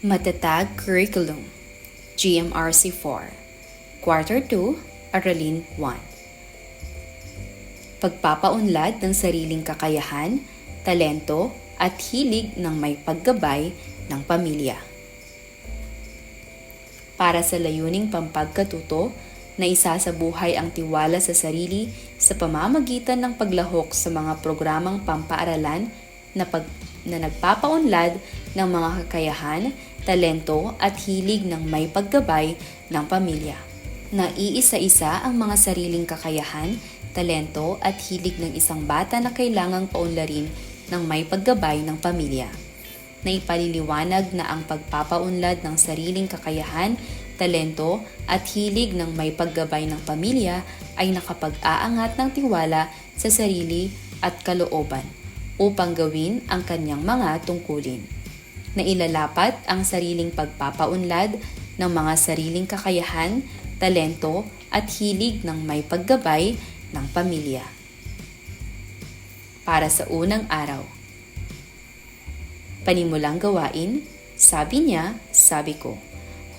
Matatag Curriculum GMRC 4 Quarter 2 Aralin 1 Pagpapaunlad ng sariling kakayahan, talento at hilig ng may paggabay ng pamilya. Para sa layuning pampagkatuto na isa sa buhay ang tiwala sa sarili sa pamamagitan ng paglahok sa mga programang pampaaralan na, pag, na nagpapaunlad ng mga kakayahan, talento at hilig ng may paggabay ng pamilya. Naiisa-isa ang mga sariling kakayahan, talento at hilig ng isang bata na kailangang paunlarin ng may paggabay ng pamilya. Naipaliliwanag na ang pagpapaunlad ng sariling kakayahan, talento at hilig ng may paggabay ng pamilya ay nakapag-aangat ng tiwala sa sarili at kalooban upang gawin ang kanyang mga tungkulin na ilalapat ang sariling pagpapaunlad ng mga sariling kakayahan, talento at hilig ng may paggabay ng pamilya. Para sa unang araw. Panimulang gawain, sabi niya, sabi ko.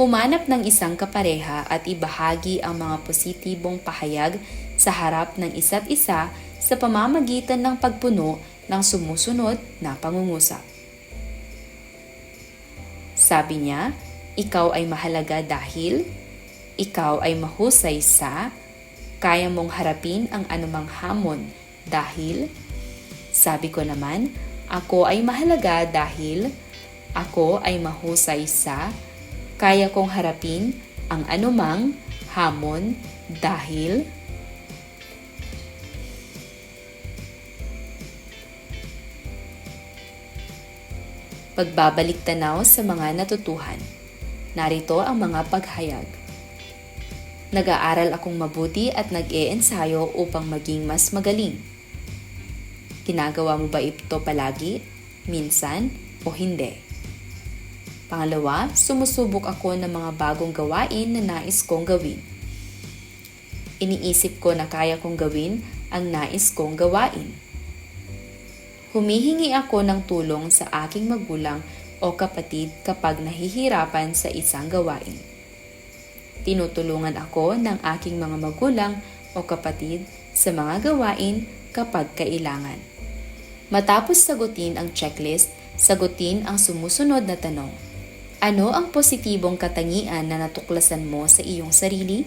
Humanap ng isang kapareha at ibahagi ang mga positibong pahayag sa harap ng isa't isa sa pamamagitan ng pagpuno ng sumusunod na pangungusap. Sabi niya, ikaw ay mahalaga dahil ikaw ay mahusay sa kaya mong harapin ang anumang hamon dahil sabi ko naman, ako ay mahalaga dahil ako ay mahusay sa kaya kong harapin ang anumang hamon dahil pagbabalik tanaw sa mga natutuhan. Narito ang mga paghayag. Nag-aaral akong mabuti at nag-e-ensayo upang maging mas magaling. Ginagawa mo ba ito palagi, minsan, o hindi? Pangalawa, sumusubok ako ng mga bagong gawain na nais kong gawin. Iniisip ko na kaya kong gawin ang nais kong gawain. Humihingi ako ng tulong sa aking magulang o kapatid kapag nahihirapan sa isang gawain. Tinutulungan ako ng aking mga magulang o kapatid sa mga gawain kapag kailangan. Matapos sagutin ang checklist, sagutin ang sumusunod na tanong. Ano ang positibong katangian na natuklasan mo sa iyong sarili?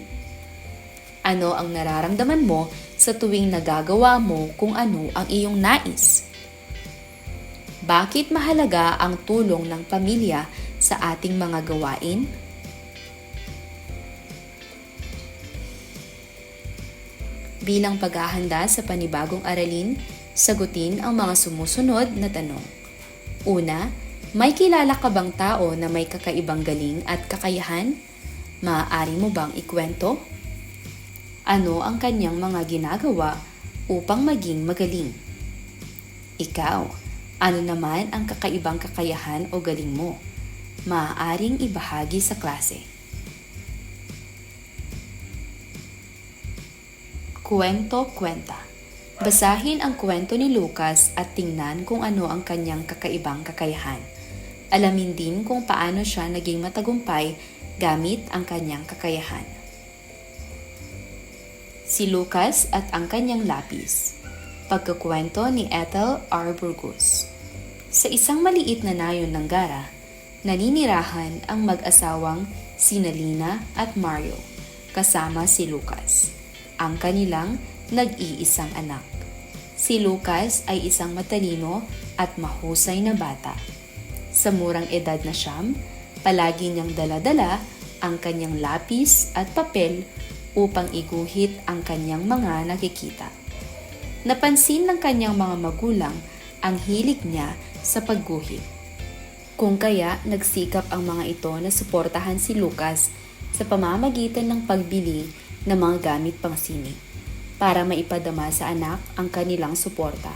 Ano ang nararamdaman mo sa tuwing nagagawa mo kung ano ang iyong nais? Bakit mahalaga ang tulong ng pamilya sa ating mga gawain? Bilang paghahanda sa panibagong aralin, sagutin ang mga sumusunod na tanong. Una, may kilala ka bang tao na may kakaibang galing at kakayahan? Maaari mo bang ikwento? Ano ang kanyang mga ginagawa upang maging magaling? Ikaw, ano naman ang kakaibang kakayahan o galing mo? Maaaring ibahagi sa klase. Kwento-kwenta Basahin ang kwento ni Lucas at tingnan kung ano ang kanyang kakaibang kakayahan. Alamin din kung paano siya naging matagumpay gamit ang kanyang kakayahan. Si Lucas at ang kanyang lapis. Pagkakwento ni Ethel R. Burgos Sa isang maliit na nayon ng Gara, naninirahan ang mag-asawang sina Lina at Mario kasama si Lucas, ang kanilang nag-iisang anak. Si Lucas ay isang matalino at mahusay na bata. Sa murang edad na siyam, palagi niyang daladala ang kanyang lapis at papel upang iguhit ang kanyang mga nakikita. Napansin ng kanyang mga magulang ang hilig niya sa pagguhit. Kung kaya nagsikap ang mga ito na suportahan si Lucas sa pamamagitan ng pagbili ng mga gamit pang sining para maipadama sa anak ang kanilang suporta.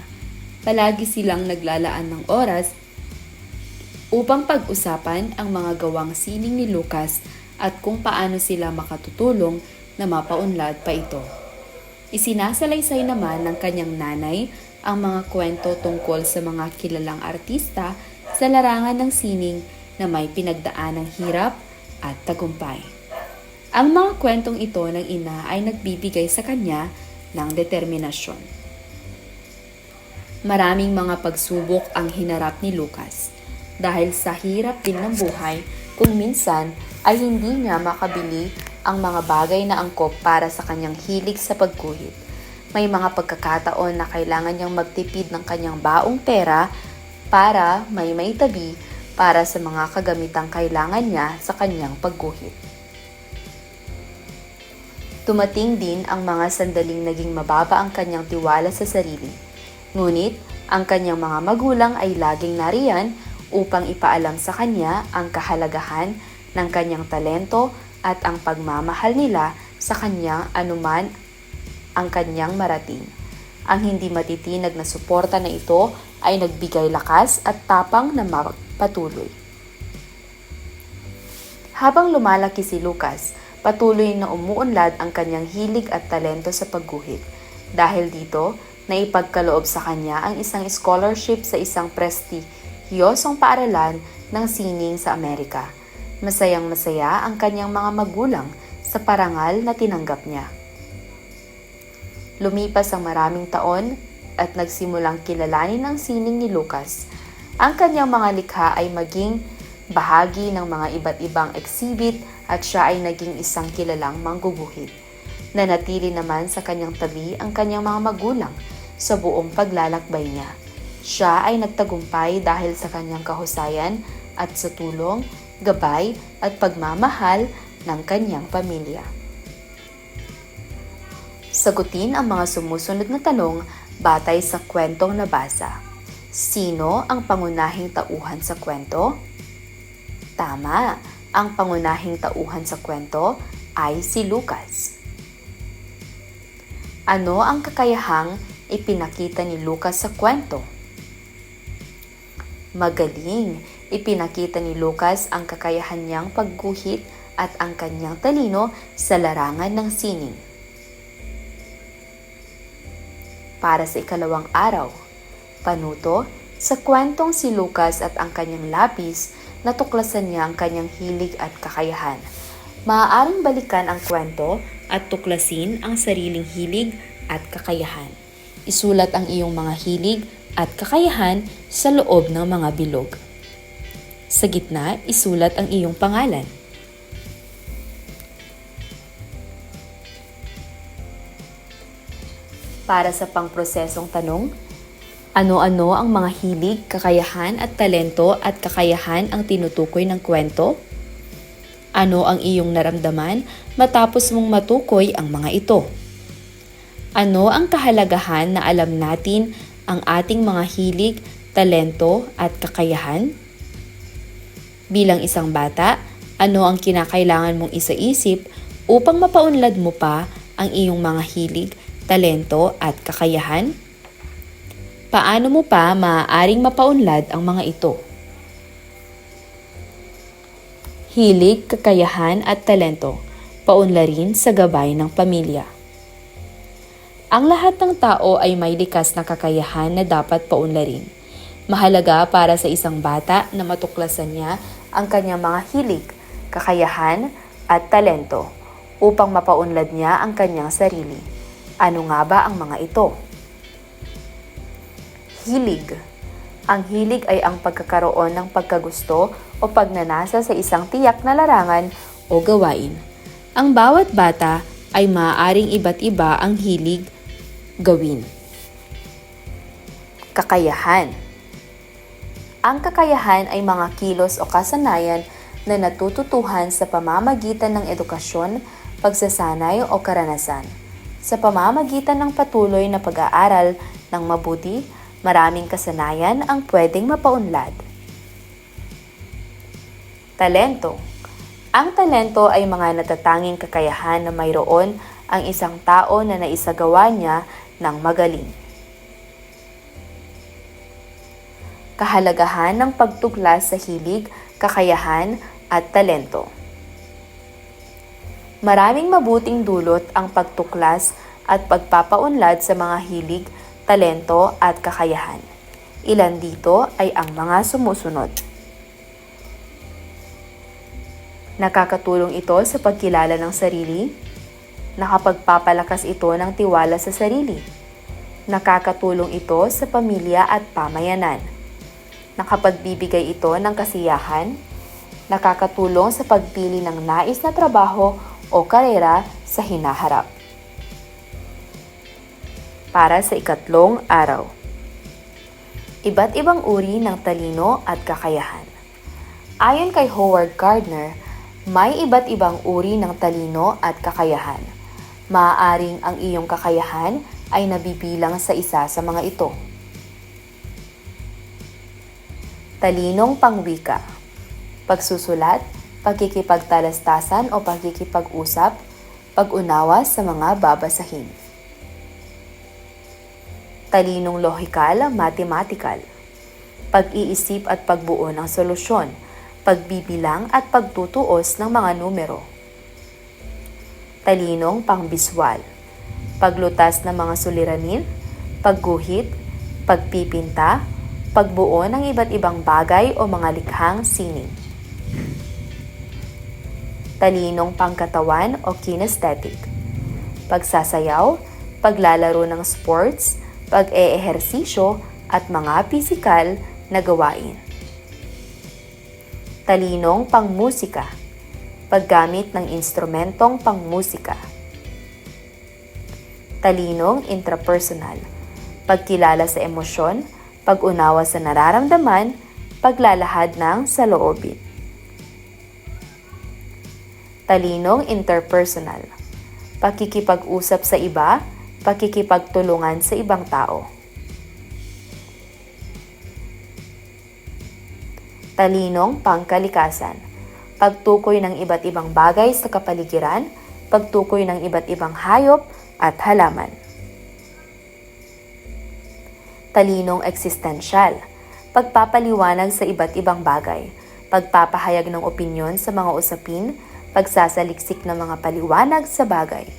Palagi silang naglalaan ng oras upang pag-usapan ang mga gawang sining ni Lucas at kung paano sila makatutulong na mapaunlad pa ito. Isinasalaysay naman ng kanyang nanay ang mga kwento tungkol sa mga kilalang artista sa larangan ng sining na may pinagdaan ng hirap at tagumpay. Ang mga kwentong ito ng ina ay nagbibigay sa kanya ng determinasyon. Maraming mga pagsubok ang hinarap ni Lucas dahil sa hirap din ng buhay kung minsan ay hindi niya makabili ang mga bagay na angkop para sa kanyang hilig sa pagguhit. May mga pagkakataon na kailangan niyang magtipid ng kanyang baong pera para may maitabi para sa mga kagamitang kailangan niya sa kanyang pagguhit. Tumating din ang mga sandaling naging mababa ang kanyang tiwala sa sarili. Ngunit, ang kanyang mga magulang ay laging nariyan upang ipaalam sa kanya ang kahalagahan ng kanyang talento at ang pagmamahal nila sa kanya anuman ang kanyang marating. Ang hindi matitinag na suporta na ito ay nagbigay lakas at tapang na magpatuloy. Habang lumalaki si Lucas, patuloy na umuunlad ang kanyang hilig at talento sa pagguhit. Dahil dito, naipagkaloob sa kanya ang isang scholarship sa isang prestihiyosong paaralan ng sining sa Amerika. Masayang masaya ang kanyang mga magulang sa parangal na tinanggap niya. Lumipas ang maraming taon at nagsimulang kilalanin ang sining ni Lucas. Ang kanyang mga likha ay maging bahagi ng mga iba't ibang exhibit at siya ay naging isang kilalang mangguguhit. Nanatili naman sa kanyang tabi ang kanyang mga magulang sa buong paglalakbay niya. Siya ay nagtagumpay dahil sa kanyang kahusayan at sa tulong, gabay at pagmamahal ng kanyang pamilya. Sagutin ang mga sumusunod na tanong batay sa kwentong nabasa. Sino ang pangunahing tauhan sa kwento? Tama, ang pangunahing tauhan sa kwento ay si Lucas. Ano ang kakayahang ipinakita ni Lucas sa kwento? Magaling, ipinakita ni Lucas ang kakayahan niyang pagguhit at ang kanyang talino sa larangan ng sining. Para sa ikalawang araw, panuto, sa kwentong si Lucas at ang kanyang lapis, natuklasan niya ang kanyang hilig at kakayahan. Maaaring balikan ang kwento at tuklasin ang sariling hilig at kakayahan. Isulat ang iyong mga hilig at kakayahan sa loob ng mga bilog. Sa gitna, isulat ang iyong pangalan. Para sa pangprosesong tanong, ano-ano ang mga hilig, kakayahan at talento at kakayahan ang tinutukoy ng kwento? Ano ang iyong naramdaman matapos mong matukoy ang mga ito? Ano ang kahalagahan na alam natin ang ating mga hilig, talento at kakayahan? Bilang isang bata, ano ang kinakailangan mong isaisip upang mapaunlad mo pa ang iyong mga hilig, talento at kakayahan? Paano mo pa maaaring mapaunlad ang mga ito? Hilig, kakayahan at talento, paunlarin sa gabay ng pamilya. Ang lahat ng tao ay may likas na kakayahan na dapat paunlarin. Mahalaga para sa isang bata na matuklasan niya ang kanyang mga hilig, kakayahan at talento upang mapaunlad niya ang kanyang sarili. Ano nga ba ang mga ito? Hilig. Ang hilig ay ang pagkakaroon ng pagkagusto o pagnanasa sa isang tiyak na larangan o gawain. Ang bawat bata ay maaaring iba't iba ang hilig gawin. Kakayahan. Ang kakayahan ay mga kilos o kasanayan na natututuhan sa pamamagitan ng edukasyon, pagsasanay o karanasan. Sa pamamagitan ng patuloy na pag-aaral ng mabuti, maraming kasanayan ang pwedeng mapaunlad. Talento. Ang talento ay mga natatanging kakayahan na mayroon ang isang tao na naisagawa niya ng magaling. Kahalagahan ng pagtuklas sa hilig, kakayahan at talento. Maraming mabuting dulot ang pagtuklas at pagpapaunlad sa mga hilig, talento at kakayahan. Ilan dito ay ang mga sumusunod. Nakakatulong ito sa pagkilala ng sarili. Nakapagpapalakas ito ng tiwala sa sarili. Nakakatulong ito sa pamilya at pamayanan. Nakapagbibigay ito ng kasiyahan. Nakakatulong sa pagpili ng nais na trabaho o karera sa hinaharap. Para sa ikatlong araw. Iba't ibang uri ng talino at kakayahan. Ayon kay Howard Gardner, may iba't ibang uri ng talino at kakayahan. Maaaring ang iyong kakayahan ay nabibilang sa isa sa mga ito. Talinong pangwika Pagsusulat, pagkikipagtalastasan o pagkikipag-usap, pag-unawa sa mga babasahin. Talinong lohikal, mathematical. Pag-iisip at pagbuo ng solusyon, pagbibilang at pagtutuos ng mga numero. Talinong pangbiswal. Paglutas ng mga suliranin, pagguhit, pagpipinta, pagbuo ng iba't ibang bagay o mga likhang sining. Talinong pangkatawan o kinesthetic. Pagsasayaw, paglalaro ng sports, pag-eehersisyo at mga pisikal na gawain. Talinong pangmusika. Paggamit ng instrumentong pangmusika. Talinong intrapersonal. Pagkilala sa emosyon, pag-unawa sa nararamdaman, paglalahad ng saloobin talinong interpersonal, pakikipag-usap sa iba, pakikipagtulungan sa ibang tao. Talinong pangkalikasan, pagtukoy ng iba't ibang bagay sa kapaligiran, pagtukoy ng iba't ibang hayop at halaman. Talinong eksistensyal, pagpapaliwanag sa iba't ibang bagay, pagpapahayag ng opinyon sa mga usapin, pagsasaliksik ng mga paliwanag sa bagay.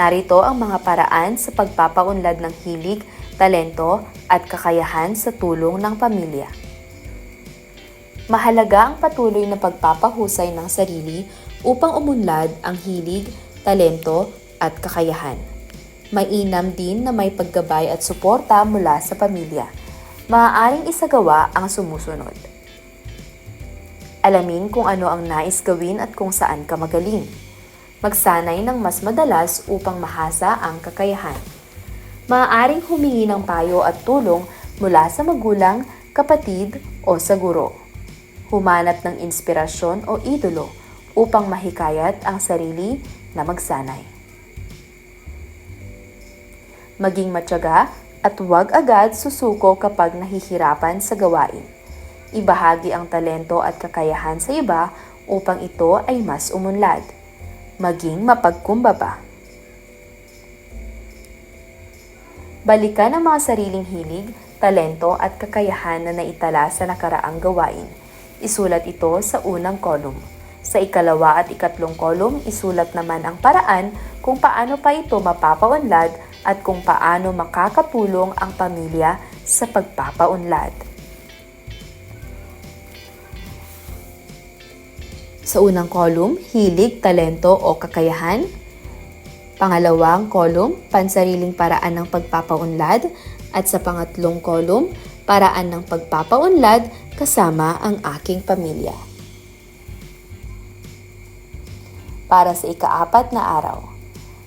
Narito ang mga paraan sa pagpapaunlad ng hilig, talento at kakayahan sa tulong ng pamilya. Mahalaga ang patuloy na pagpapahusay ng sarili upang umunlad ang hilig, talento at kakayahan. Mainam din na may paggabay at suporta mula sa pamilya maaaring isagawa ang sumusunod. Alamin kung ano ang nais gawin at kung saan ka magaling. Magsanay ng mas madalas upang mahasa ang kakayahan. Maaaring humingi ng payo at tulong mula sa magulang, kapatid o sa guro. Humanap ng inspirasyon o idolo upang mahikayat ang sarili na magsanay. Maging matyaga at huwag agad susuko kapag nahihirapan sa gawain. Ibahagi ang talento at kakayahan sa iba upang ito ay mas umunlad. Maging mapagkumbaba. Balikan ang mga sariling hilig, talento at kakayahan na naitala sa nakaraang gawain. Isulat ito sa unang kolum. Sa ikalawa at ikatlong kolum, isulat naman ang paraan kung paano pa ito mapapaunlad at kung paano makakatulong ang pamilya sa pagpapaunlad. Sa unang kolum, hilig, talento o kakayahan. Pangalawang kolum, pansariling paraan ng pagpapaunlad. At sa pangatlong kolum, paraan ng pagpapaunlad kasama ang aking pamilya. Para sa ikaapat na araw,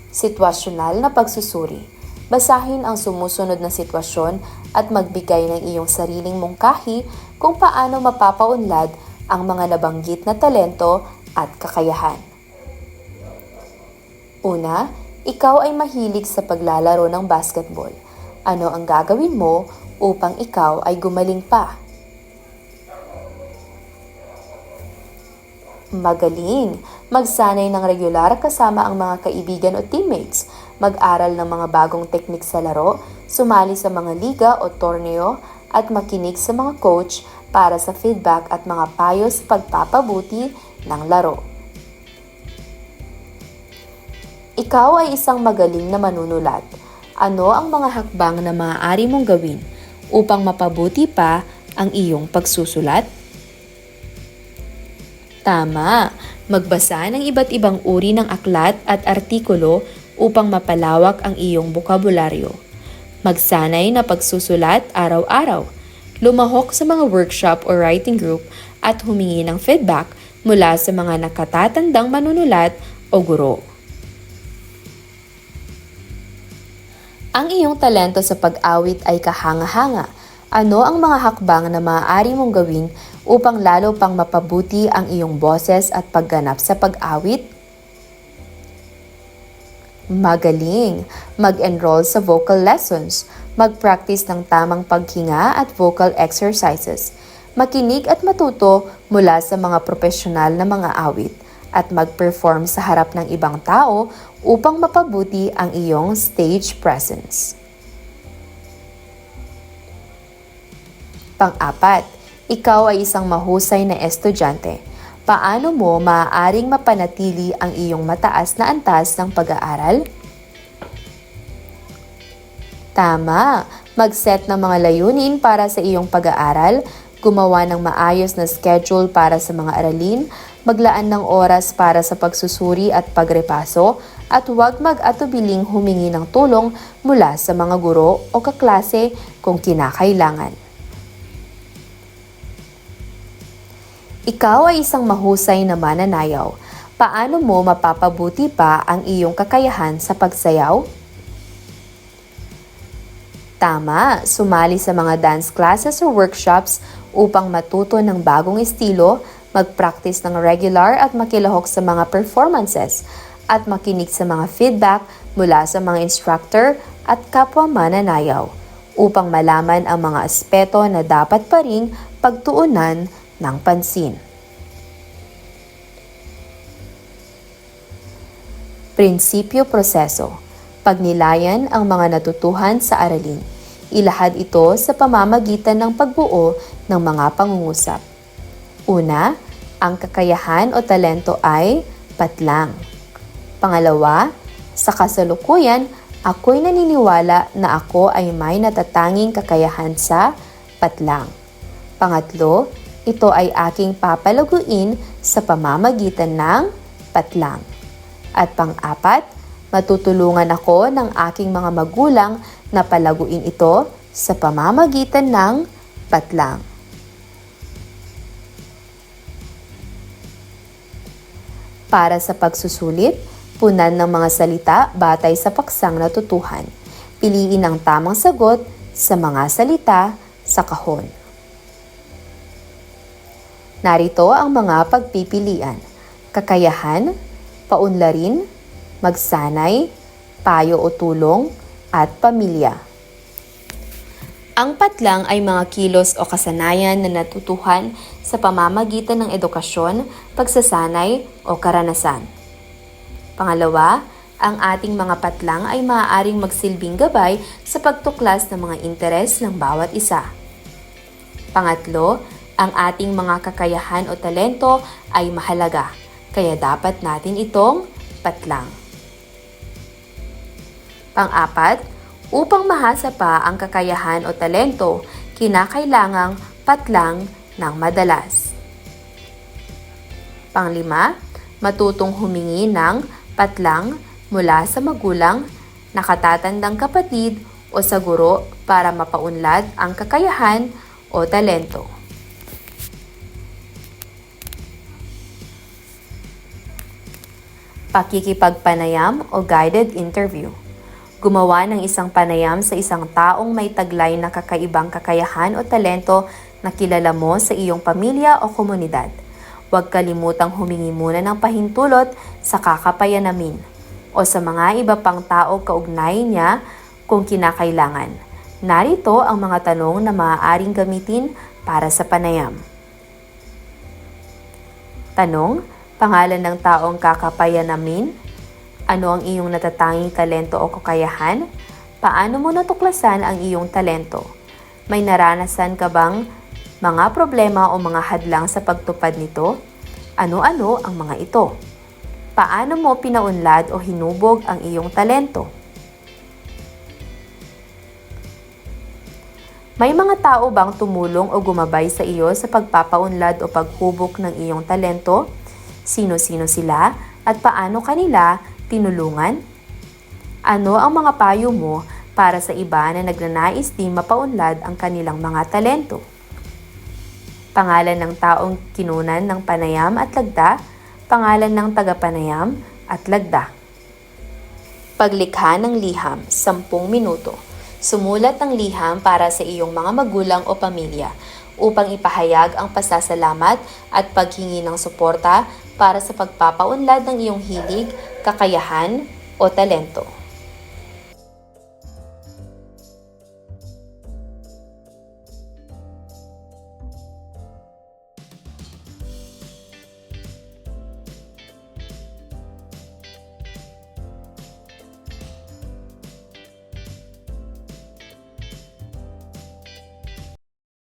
Sitwasyonal na pagsusuri. Basahin ang sumusunod na sitwasyon at magbigay ng iyong sariling mungkahi kung paano mapapaunlad ang mga nabanggit na talento at kakayahan. Una, ikaw ay mahilig sa paglalaro ng basketball. Ano ang gagawin mo upang ikaw ay gumaling pa? Magaling! Magsanay ng regular kasama ang mga kaibigan o teammates. Mag-aral ng mga bagong teknik sa laro, sumali sa mga liga o torneo, at makinig sa mga coach para sa feedback at mga payo sa pagpapabuti ng laro. Ikaw ay isang magaling na manunulat. Ano ang mga hakbang na maaari mong gawin upang mapabuti pa ang iyong pagsusulat? Tama, magbasa ng iba't ibang uri ng aklat at artikulo upang mapalawak ang iyong bokabularyo. Magsanay na pagsusulat araw-araw. Lumahok sa mga workshop o writing group at humingi ng feedback mula sa mga nakatatandang manunulat o guro. Ang iyong talento sa pag-awit ay kahanga-hanga. Ano ang mga hakbang na maaari mong gawin upang lalo pang mapabuti ang iyong boses at pagganap sa pag-awit? Magaling! Mag-enroll sa vocal lessons. Mag-practice ng tamang paghinga at vocal exercises. Makinig at matuto mula sa mga profesional na mga awit at mag-perform sa harap ng ibang tao upang mapabuti ang iyong stage presence. Pang-apat, ikaw ay isang mahusay na estudyante. Paano mo maaaring mapanatili ang iyong mataas na antas ng pag-aaral? Tama! Mag-set ng mga layunin para sa iyong pag-aaral, gumawa ng maayos na schedule para sa mga aralin, maglaan ng oras para sa pagsusuri at pagrepaso, at huwag mag-atubiling humingi ng tulong mula sa mga guro o kaklase kung kinakailangan. Ikaw ay isang mahusay na mananayaw. Paano mo mapapabuti pa ang iyong kakayahan sa pagsayaw? Tama, sumali sa mga dance classes o workshops upang matuto ng bagong estilo, mag-practice ng regular at makilahok sa mga performances, at makinig sa mga feedback mula sa mga instructor at kapwa mananayaw upang malaman ang mga aspeto na dapat pa ring pagtuunan ng pansin. Prinsipyo proseso. Pagnilayan ang mga natutuhan sa aralin. Ilahad ito sa pamamagitan ng pagbuo ng mga pangungusap. Una, ang kakayahan o talento ay patlang. Pangalawa, sa kasalukuyan, ako'y naniniwala na ako ay may natatanging kakayahan sa patlang. Pangatlo, ito ay aking papalaguin sa pamamagitan ng patlang. At pang-apat, matutulungan ako ng aking mga magulang na palaguin ito sa pamamagitan ng patlang. Para sa pagsusulit, punan ng mga salita batay sa paksang natutuhan. Piliin ang tamang sagot sa mga salita sa kahon. Narito ang mga pagpipilian. Kakayahan, paunlarin, magsanay, payo o tulong, at pamilya. Ang patlang ay mga kilos o kasanayan na natutuhan sa pamamagitan ng edukasyon, pagsasanay o karanasan. Pangalawa, ang ating mga patlang ay maaaring magsilbing gabay sa pagtuklas ng mga interes ng bawat isa. Pangatlo, ang ating mga kakayahan o talento ay mahalaga, kaya dapat natin itong patlang. Pang-apat, upang mahasa pa ang kakayahan o talento, kinakailangang patlang ng madalas. Panglima, matutong humingi ng patlang mula sa magulang, nakatatandang kapatid o sa guro para mapaunlad ang kakayahan o talento. Pakikipagpanayam o guided interview. Gumawa ng isang panayam sa isang taong may taglay na kakaibang kakayahan o talento na kilala mo sa iyong pamilya o komunidad. Huwag kalimutang humingi muna ng pahintulot sa kakapayanamin o sa mga iba pang tao kaugnay niya kung kinakailangan. Narito ang mga tanong na maaaring gamitin para sa panayam. Tanong, pangalan ng taong kakapayanamin, ano ang iyong natatanging talento o kakayahan, paano mo natuklasan ang iyong talento, may naranasan ka bang mga problema o mga hadlang sa pagtupad nito, ano-ano ang mga ito. Paano mo pinaunlad o hinubog ang iyong talento? May mga tao bang tumulong o gumabay sa iyo sa pagpapaunlad o paghubok ng iyong talento? Sino-sino sila at paano kanila tinulungan? Ano ang mga payo mo para sa iba na nagnanais din mapaunlad ang kanilang mga talento? Pangalan ng taong kinunan ng panayam at lagda, pangalan ng tagapanayam at lagda. Paglikha ng liham, 10 minuto. Sumulat ng liham para sa iyong mga magulang o pamilya upang ipahayag ang pasasalamat at paghingi ng suporta para sa pagpapaunlad ng iyong hilig, kakayahan o talento.